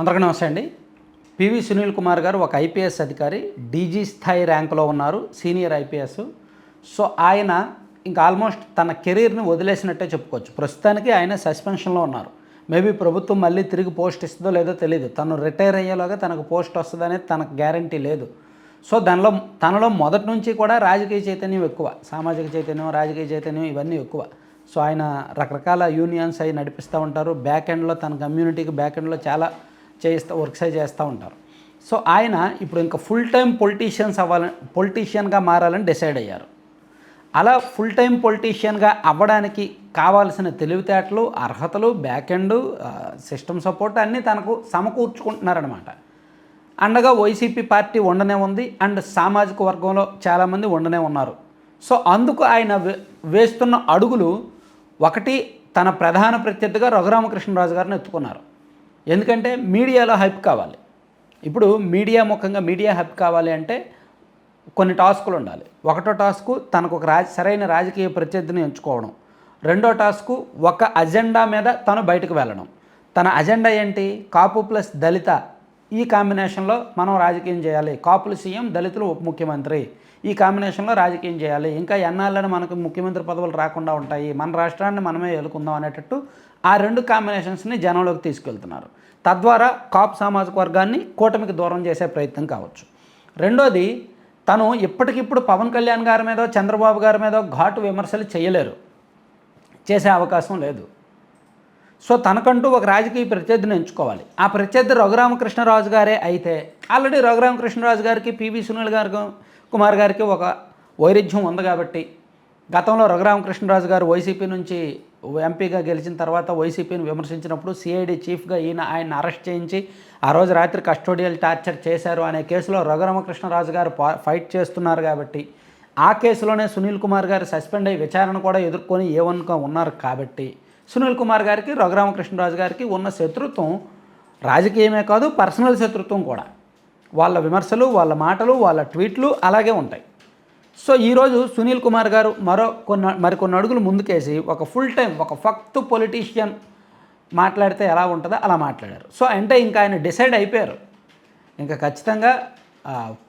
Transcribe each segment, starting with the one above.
అందరికీ నమస్తే అండి. పివి సునీల్ కుమార్ గారు ఒక ఐపీఎస్ అధికారి డీజీ స్థాయి ర్యాంకులో ఉన్నారు సీనియర్ ఐపీఎస్. సో ఆయన ఇంకా ఆల్మోస్ట్ తన కెరీర్ని వదిలేసినట్టే చెప్పుకోవచ్చు. ప్రస్తుతానికి ఆయన సస్పెన్షన్లో ఉన్నారు. మేబీ ప్రభుత్వం మళ్ళీ తిరిగి పోస్ట్ ఇస్తుందో లేదో తెలియదు తను రిటైర్ అయ్యేలాగా తనకు పోస్ట్ వస్తుందనేది తనకు గ్యారంటీ లేదు. సో దానిలో తనలో మొదటి నుంచి కూడా రాజకీయ చైతన్యం ఎక్కువ. సామాజిక చైతన్యం రాజకీయ చైతన్యం ఇవన్నీ ఎక్కువ. సో ఆయన రకరకాల యూనియన్స్ అవి నడిపిస్తూ ఉంటారు. బ్యాక్ ఎండ్లో తన కమ్యూనిటీకి బ్యాక్ ఎండ్లో చాలా చేయిస్తూ వర్క్స్ చేస్తూ ఉంటారు. సో ఆయన ఇప్పుడు ఇంకా ఫుల్ టైం పొలిటీషియన్స్ అవ్వాలని పొలిటీషియన్గా మారాలని డిసైడ్ అయ్యారు. అలా ఫుల్ టైం పొలిటీషియన్గా అవ్వడానికి కావాల్సిన తెలివితేటలు అర్హతలు బ్యాక్ ఎండ్ సిస్టమ్ సపోర్ట్ అన్నీ తనకు సమకూర్చుకుంటున్నారనమాట అండగా వైసీపీ పార్టీ ఉండనే ఉంది అండ్ సామాజిక వర్గంలో చాలామంది ఉండనే ఉన్నారు. సో అందుకు ఆయన వే- వేస్తున్న అడుగులు ఒకటి తన ప్రధాన ప్రత్యర్థిగా రఘురామకృష్ణరాజు గారిని ఎత్తుకున్నారు. ఎందుకంటే మీడియాలో హైప్ కావాలి. ఇప్పుడు మీడియా ముఖంగా మీడియా హైప్ కావాలి అంటే కొన్ని టాస్కులు ఉండాలి. ఒకటో టాస్కు తనకు ఒక రాజ సరైన రాజకీయ ప్రత్యర్థిని ఎంచుకోవడం. రెండో టాస్కు ఒక అజెండా మీద తను బయటకు వెళ్ళడం. తన అజెండా ఏంటి? కాపు ప్లస్ దళిత. ఈ కాంబినేషన్లో మనం రాజకీయం చేయాలి. కాపులు సీఎం దళితులు ఉప ముఖ్యమంత్రి. ఈ కాంబినేషన్లో రాజకీయం చేయాలి. ఇంకా ఎన్నాళ్ళని మనకు ముఖ్యమంత్రి పదవులు రాకుండా ఉంటాయి. మన రాష్ట్రాన్ని మనమే ఎలుకుందాం అనేటట్టు ఆ రెండు కాంబినేషన్స్ని జనంలోకి తీసుకెళ్తున్నారు. తద్వారా కాపు సామాజిక వర్గాన్ని కూటమికి దూరం చేసే ప్రయత్నం కావచ్చు. రెండోది తను ఇప్పటికిప్పుడు పవన్ కళ్యాణ్ గారి మీద చంద్రబాబు గారి మీద ఘాటు విమర్శలు చేయలేరు. చేసే అవకాశం లేదు. సో తనకంటూ ఒక రాజకీయ ప్రత్యర్థిని ఎంచుకోవాలి. ఆ ప్రత్యర్థి రఘురామకృష్ణరాజు గారే అయితే ఆల్రెడీ రఘురామకృష్ణరాజు గారికి పివి సునీల్ గారికి కుమార్ గారికి ఒక వైరుధ్యం ఉంది కాబట్టి గతంలో రఘురామకృష్ణరాజు గారు వైసీపీ నుంచి ఎంపీగా గెలిచిన తర్వాత వైసీపీని విమర్శించినప్పుడు సిఐడి చీఫ్గా ఈయన ఆయన అరెస్ట్ చేయించి ఆ రోజు రాత్రి కస్టోడియల్ టార్చర్ చేశారు అనే కేసులో రఘురామకృష్ణరాజు గారు ఫైట్ చేస్తున్నారు కాబట్టి ఆ కేసులోనే సునీల్ కుమార్ గారు సస్పెండ్ అయ్యి విచారణ కూడా ఎదుర్కొని ఏవన్గా ఉన్నారు కాబట్టి సునీల్ కుమార్ గారికి రఘురామకృష్ణరాజు గారికి ఉన్న శత్రుత్వం రాజకీయమే కాదు పర్సనల్ శత్రుత్వం కూడా. వాళ్ళ విమర్శలు వాళ్ళ మాటలు వాళ్ళ ట్వీట్లు అలాగే ఉంటాయి. సో ఈరోజు సునీల్ కుమార్ గారు మరో కొన్ని మరికొన్ని అడుగులు ముందుకేసి ఒక ఫుల్ టైం ఒక ఫక్త్ పొలిటీషియన్ మాట్లాడితే ఎలా ఉంటుందో అలా మాట్లాడారు. సో అంటే ఇంకా ఆయన డిసైడ్ అయిపోయారు. ఇంకా ఖచ్చితంగా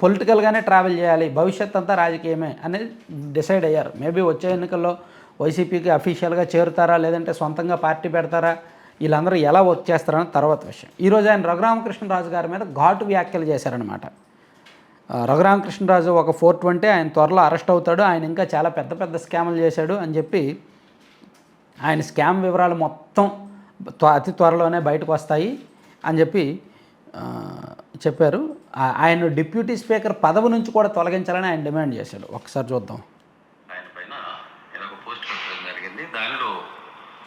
పొలిటికల్గానే ట్రావెల్ చేయాలి భవిష్యత్ అంతా రాజకీయమే అనేది డిసైడ్ అయ్యారు. మేబీ వచ్చే ఎన్నికల్లో వైసీపీకి అఫీషియల్గా చేరుతారా లేదంటే సొంతంగా పార్టీ పెడతారా వీళ్ళందరూ ఎలా వర్క్ చేస్తారని తర్వాత విషయం. ఈరోజు ఆయన రఘురామకృష్ణరాజు గారి మీద ఘాటు వ్యాఖ్యలు చేశారనమాట రఘురామకృష్ణరాజు ఒక ఫోర్ ట్వంటీ ఆయన త్వరలో అరెస్ట్ అవుతాడు ఆయన ఇంకా చాలా పెద్ద పెద్ద స్కాములు చేశాడు అని చెప్పి ఆయన స్కామ్ వివరాలు మొత్తం త్వ- అతి త్వరలోనే బయటకు వస్తాయి అని చెప్పి చెప్పారు. ఆయన డిప్యూటీ స్పీకర్ పదవి నుంచి కూడా తొలగించాలని ఆయన డిమాండ్ చేశాడు. ఒకసారి చూద్దాం. దానిలో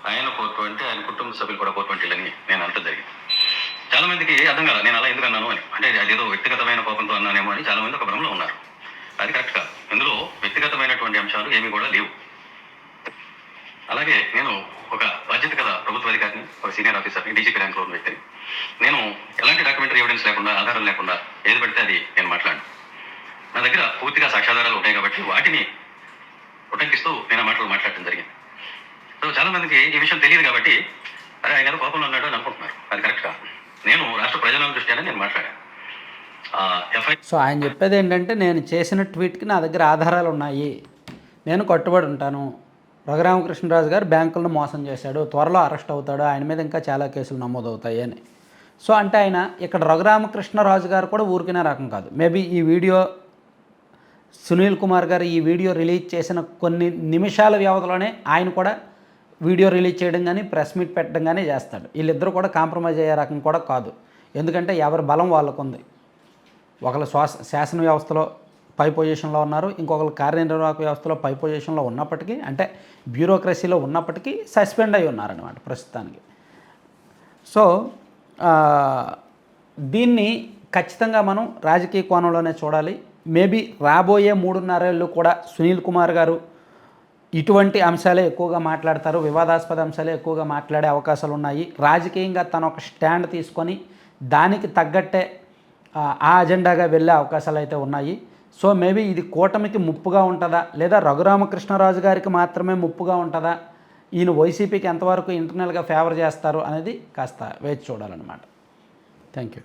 ఆయన ఫోర్ ఆయన కుటుంబ సభ్యులు కూడా ఫోర్ ట్వంటీలని నేను అంత జరిగింది. చాలా మందికి అర్థం కాదు నేను అలా ఎందుకు అన్నాను అని. అంటే అదేదో వ్యక్తిగతమైన కోపంతో అన్నానేమో అని చాలా మంది ఒక భ్రమలో ఉన్నారు. అది కరెక్ట్ కాదు. ఇందులో వ్యక్తిగతమైనటువంటి అంశాలు ఏమీ కూడా లేవు. అలాగే నేను ఒక బాధ్యత గల ప్రభుత్వ అధికారిని ఒక సీనియర్ ఆఫీసర్ని డీజీపీ ర్యాంక్లో ఉన్న వ్యక్తిని నేను ఎలాంటి డాక్యుమెంటరీ ఎవిడెన్స్ లేకుండా ఆధారం లేకుండా ఏది పడితే అది నేను మాట్లాడను. నా దగ్గర పూర్తిగా సాక్ష్యాధారాలు ఉంటాయి కాబట్టి వాటిని ఉటంకిస్తూ నేను ఆ మాటలు మాట్లాడటం జరిగింది. సో చాలా మందికి ఈ విషయం తెలియదు కాబట్టి అరే ఆయన కోపంలో ఉన్నాడు అని అనుకుంటున్నారు. అది కరెక్ట్ కాదు నేను రాష్ట్ర ప్రజల దృష్ట్యానే నేను మాట్లాడాను సో ఆయన చెప్పేది ఏంటంటే నేను చేసిన ట్వీట్కి నా దగ్గర ఆధారాలు ఉన్నాయి. నేను కట్టుబడి ఉంటాను. రఘురామకృష్ణరాజు గారు బ్యాంకులను మోసం చేశాడు. త్వరలో అరెస్ట్ అవుతాడు. ఆయన మీద ఇంకా చాలా కేసులు నమోదవుతాయి అని. సో అంటే ఆయన ఇక్కడ రఘురామకృష్ణరాజు గారు కూడా ఊరికినే రకం కాదు. మేబీ ఈ వీడియో సునీల్ కుమార్ గారు ఈ వీడియో రిలీజ్ చేసిన కొన్ని నిమిషాల వ్యవధిలోనే ఆయన కూడా వీడియో రిలీజ్ చేయడం కానీ ప్రెస్ మీట్ పెట్టడం కానీ చేస్తాడు. వీళ్ళిద్దరూ కూడా కాంప్రమైజ్ అయ్యే రకం కూడా కాదు. ఎందుకంటే ఎవరి బలం వాళ్ళకు ఉంది శ్వాస శాసన వ్యవస్థలో పై పొజిషన్లో ఉన్నారు. ఇంకొకరు కార్యనిర్వాహక వ్యవస్థలో పై పొజిషన్లో ఉన్నప్పటికీ అంటే బ్యూరోక్రసీలో ఉన్నప్పటికీ సస్పెండ్ అయి ఉన్నారనమాట ప్రస్తుతానికి. సో దీన్ని ఖచ్చితంగా మనం రాజకీయ కోణంలోనే చూడాలి. మేబీ రాబోయే మూడున్నరేళ్ళు కూడా సునీల్ కుమార్ గారు ఇటువంటి అంశాలే ఎక్కువగా మాట్లాడతారు వివాదాస్పద అంశాలే ఎక్కువగా మాట్లాడే అవకాశాలు ఉన్నాయి రాజకీయంగా తను ఒక స్టాండ్ తీసుకొని దానికి తగ్గట్టే ఆ, ఆ అజెండాగా వెళ్ళే అవకాశాలు అయితే ఉన్నాయి. సో మేబీ ఇది కూటమికి ముప్పుగా ఉంటుందా? లేదా రఘురామకృష్ణరాజు గారికి మాత్రమే ముప్పుగా ఉంటుందా? ఈయన వైసీపీకి ఎంతవరకు ఇంటర్నల్గా ఫేవర్ చేస్తారు అనేది కాస్త వేచి చూడాలన్నమాట. Thank you